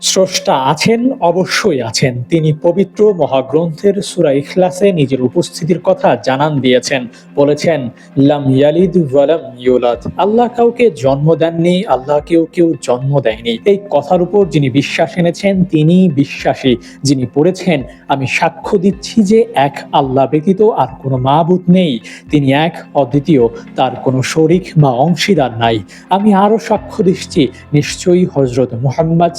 স্রষ্টা আছেন, অবশ্যই আছেন। তিনি পবিত্র মহাগ্রন্থের সুরা ইখলাসে নিজের উপস্থিতির কথা জানান দিয়েছেন। বলেছেন, লাম ইয়ালিদ ওয়ালাম ইউলাদ। আল্লাহ কাউকে জন্ম দেননি আল্লাহ কেউ কেউ জন্ম দেয়নি। এই কথার উপর যিনি বিশ্বাস এনেছেন, তিনি বিশ্বাসী। যিনি পড়েছেন, আমি সাক্ষ্য দিচ্ছি যে এক আল্লাহ ব্যতীত আর কোনো মাবুত নেই। তিনি এক অদ্বিতীয়, তার কোনো শরিক বা অংশীদার নাই। আমি আরও সাক্ষ্য দিচ্ছি, নিশ্চয়ই হজরত মুহাম্মদ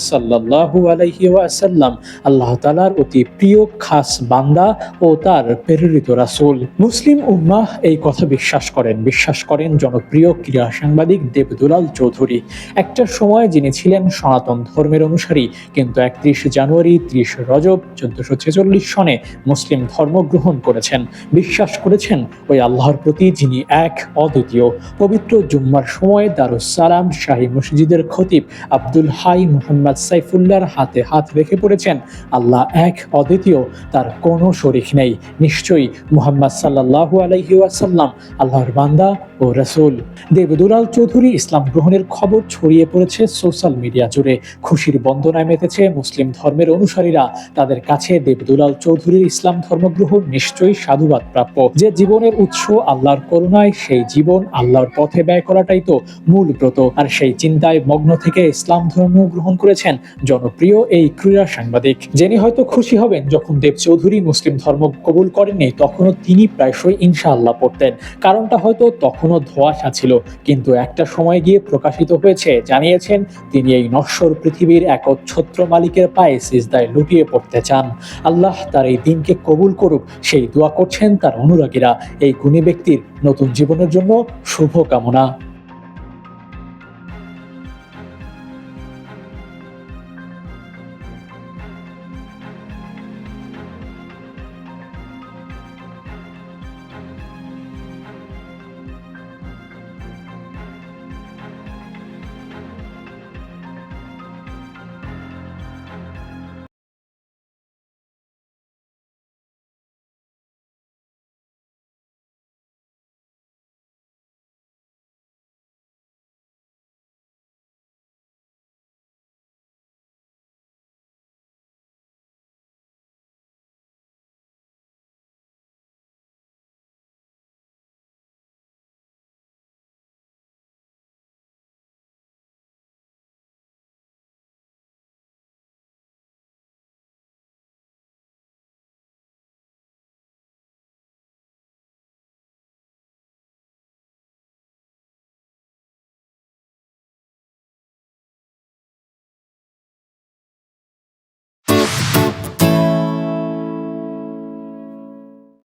সাল্লাল্লাহু আলাইহি ওয়াসাল্লাম, আল্লাহ তালার অতি প্রিয় খাস বান্দা ও তার প্রেরিত রাসূল। মুসলিম উম্মাহ এই কথা বিশ্বাস করেন। বিশ্বাস করেন জনপ্রিয় ক্রীড়া সাংবাদিক দেবদুলাল চৌধুরী। একটা সময় যিনি ছিলেন সনাতন ধর্মের অনুসারী, কিন্তু একত্রিশ জানুয়ারি, ত্রিশ রজব চোদ্দশো ছেচল্লিশ সনে মুসলিম ধর্ম গ্রহণ করেছেন। বিশ্বাস করেছেন ওই আল্লাহর প্রতি যিনি এক অদ্বিতীয়। পবিত্র জুম্মার সময় দারুসালাম শাহী মসজিদের খতিব আব্দুল হাই মোহাম্মদ সাইফুল্লাহর হাতে হাত রেখে পড়েছেন, আল্লাহ এক অদ্বিতীয়, তার কোনো শরিক নেই। নিশ্চয়ই মুহাম্মদ সাল্লাল্লাহু আলাইহি ওয়াসাল্লাম আল্লাহর বান্দা ও রসুল। দেবদুলাল চৌধুরী ইসলাম গ্রহণের খবর ছড়িয়ে পড়েছে সোশ্যাল মিডিয়া জুড়ে। খুশির বন্দনায় মেতেছে মুসলিম ধর্মের অনুসারীরা। তাদের কাছে দেবদুলাল চৌধুরীর ইসলাম ধর্মগ্রহণ নিশ্চয়ই সাধুবাদ প্রাপ্য। যে জীবনের উৎস আল্লাহর করুণায়, সেই জীবন আল্লাহর পথে ব্যয় করাটাই তো মূল ব্রত। আর সেই চিন্তায় মগ্ন থেকে ইসলাম ধর্ম গ্রহণ করেছেন জনপ্রিয় এই ক্রীড়া সাংবাদিক। যিনি হয়তো খুশি হবেন যখন দেব চৌধুরী মুসলিম ধর্ম কবুল করেননি, তখনও তিনি প্রায়শই ইনশাআল্লাহ পড়তেন। কারণটা হয়তো তখনও ধোঁয়াশা ছিল, কিন্তু একটা সময় গিয়ে প্রকাশিত হয়েছে, জানিয়েছেন তিনি এই নশ্বর পৃথিবীর এক ছত্র মালিকের পায়ে সিজদায় লুটিয়ে পড়তে চান। আল্লাহ তার এই দিনকে কবুল করুক, সেই দোয়া করছেন তার অনুরাগীরা। এই গুণী ব্যক্তির নতুন জীবনের জন্য শুভ কামনা